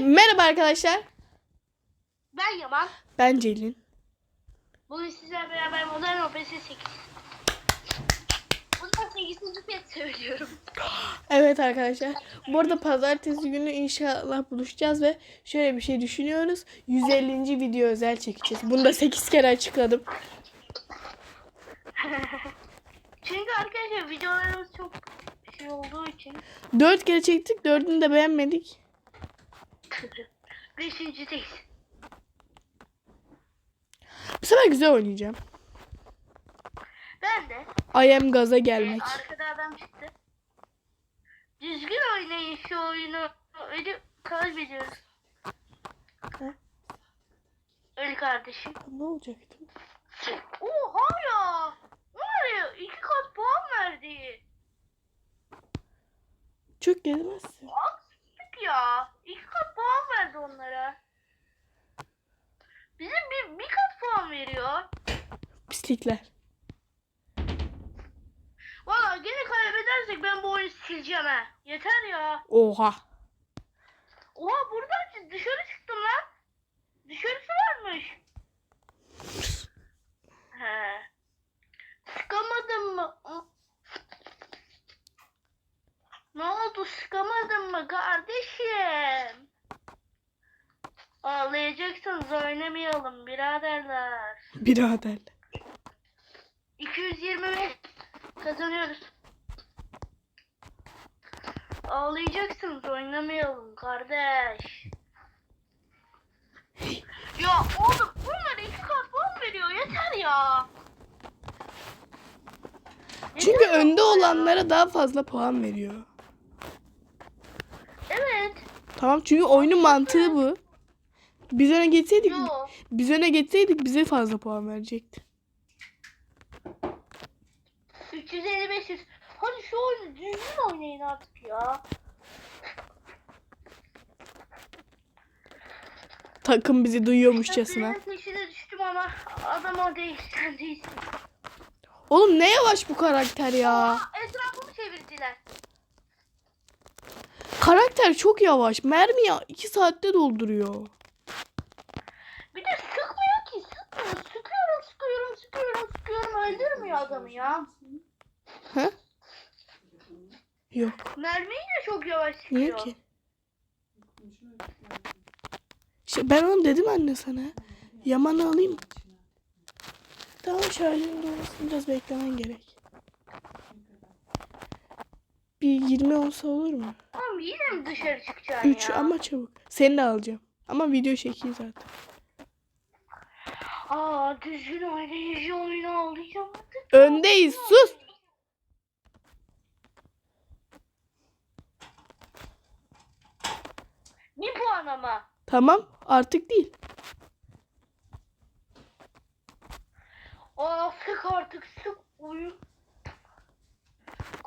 Merhaba arkadaşlar. Ben Yaman. Ben Celin. Bugün sizlerle beraber Modern OPS 8. Bundan 8. kez söylüyorum. Evet arkadaşlar. Bu arada pazartesi günü inşallah buluşacağız ve şöyle bir şey düşünüyoruz. 150. video özel çekeceğiz. Bunu da 8 kere açıkladım. Çünkü arkadaşlar videolarımız çok şey olduğu için 4 kere çektik. 4'ünü de beğenmedik. Beşincideyiz. Bu sefer güzel oynayacağım. Ben de I am gaza gelmek. arkada adam çıktı. Düzgün oynayın şu oyunu. Öyle kaybediyoruz. Ha? Öyle kardeşim. Ne olacaktı? Oha ya. Var ya iki kat puan verdi. Çok gezmezsin. Haksızlık ya. İki kat puan verdi onlara. Bizim bir, bir kat puan veriyor. Pislikler. Valla gene kaybedersek ben bu oyunu sileceğim ha. Yeter ya. Oha. Oha buradan dışarı çıktım lan. Dışarısı varmış. He. Sıkamadın mı? Ne oldu sıkamadın mı kardeşim? Ağlayacaksınız oynamayalım biraderler. Birader. 225 kazanıyoruz. Ağlayacaksınız oynamayalım kardeş. ya oğlum bunlar iki kat puan veriyor yeter ya. Çünkü Yeter önde olanlara daha fazla puan veriyor. Evet. Tamam çünkü oyunun mantığı bu. Biz öne geçseydik, Yo. biz öne geçseydik bize fazla puan verecekti. 350 500. Hadi şu oyunu düzgün oynayın artık ya. Takım bizi duyuyormuşçasına. Ben peşine düştüm ama adam o değil sen değilsin. Oğlum ne yavaş bu karakter ya. Aa, etrafımı çevirdiler. Karakter çok yavaş. Mermi ya 2 saatte dolduruyor. Bir de sıkmıyor ki sıkmıyor. Sıkıyorum sıkıyorum sıkıyorum sıkıyorum öldürmüyor adamı ya. Ha? Yok. Mermiyi de çok yavaş sıkıyor. Niye ki? İşte ben onu dedim anne sana. Yaman'ı alayım. Tamam şöyle doğrusunu biraz beklemen gerek. Bir 20 olsa olur mu? Oğlum yine mi dışarı çıkacaksın 3 ya? ama çabuk. Seni de alacağım. Ama video çekeyim zaten. Aa düzgün oynayıcı oyunu alacağım artık. Öndeyiz sus. Bir puan ama. Tamam artık değil. Aa sık artık sık oyun.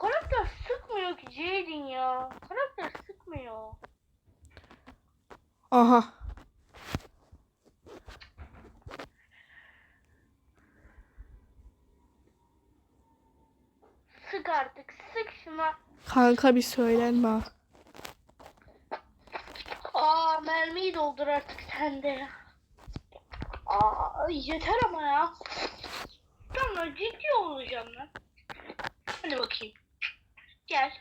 Karakter sıkmıyor ki Jaden ya. Karakter sıkmıyor. Aha. Sık artık sık şuna. Kanka bir söylenme. Aa mermiyi doldur artık sen de. Aa yeter ama ya. Tamam ciddi olacağım lan. Hadi bakayım. Gel.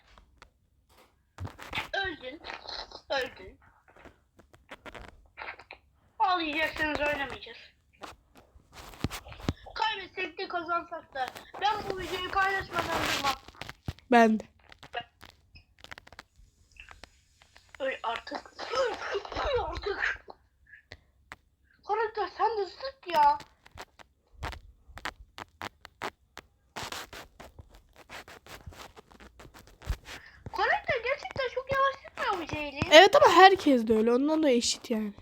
Öldün. Öldün. Ağlayacaksınız oynamayacağız. Kaybetsek de kazansak da. Ben bu videoyu. Ben de. Öl artık. Öl, artık. Karakter sen de sık ya. Karakter gerçekten çok yavaş sıkmıyor mu Ceylin? Evet ama herkes de öyle. Ondan da eşit yani.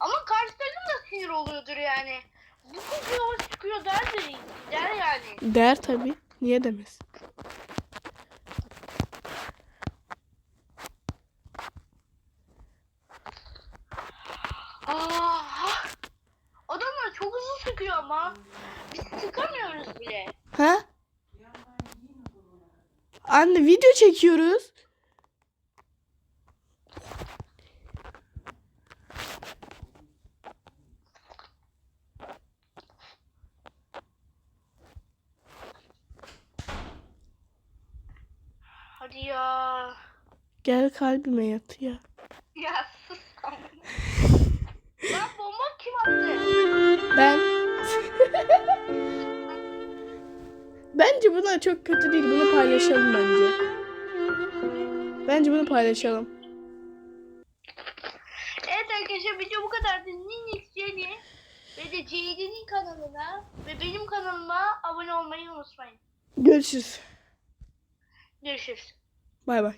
Ama karşı takım da sinir oluyordur yani. Bu kız yavaş sıkıyor der de der yani. Der tabi. Niye demez? Adamlar çok hızlı sıkıyor ama. Biz sıkamıyoruz bile. Ha? Anne video çekiyoruz. Hadi ya. Gel kalbime yat ya. Ya sus. Lan bomba kim attı? Ben Bence bunlar çok kötü değil. Bunu paylaşalım bence. Bence bunu paylaşalım. Evet arkadaşlar video bu kadardı. Ninix Jenny ve de Ceylin'in kanalına ve benim kanalıma abone olmayı unutmayın. Görüşürüz. Görüşürüz. Bay bay.